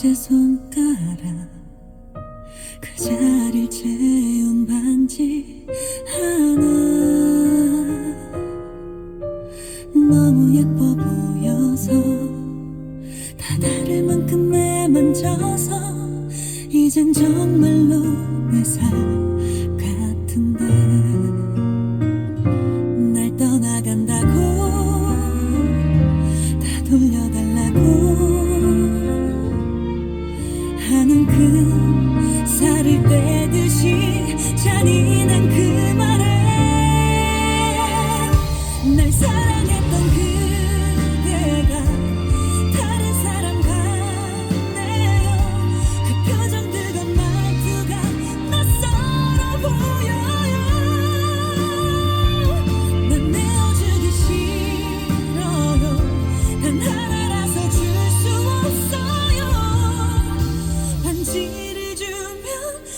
제 손가락 그 자리를 채운 반지 하나 너무 예뻐 보여서 다 다를 만큼 내만져서 이젠 정말로 내 삶. 살을 빼듯이 잔인한 그 말에 날 사랑했던 그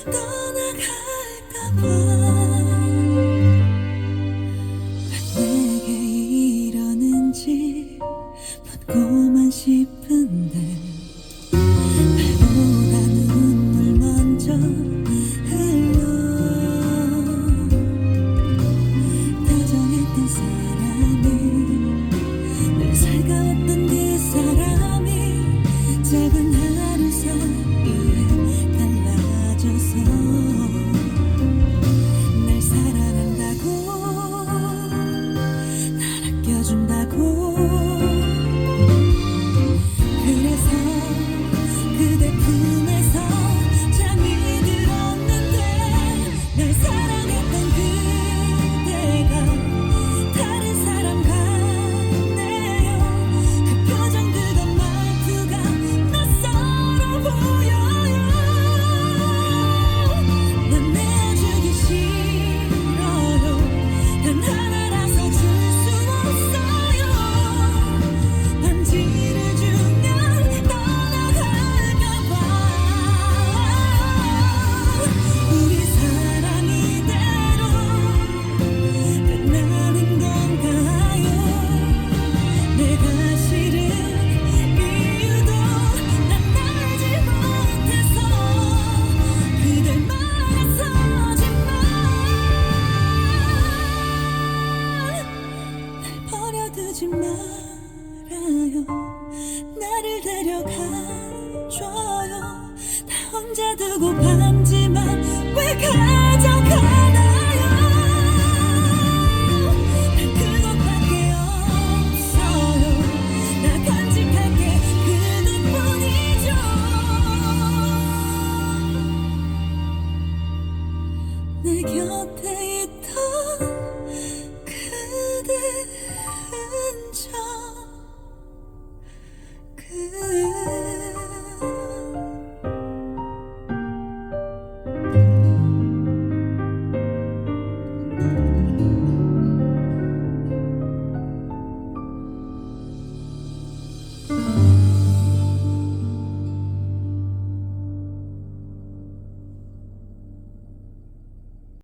等 안아준다고.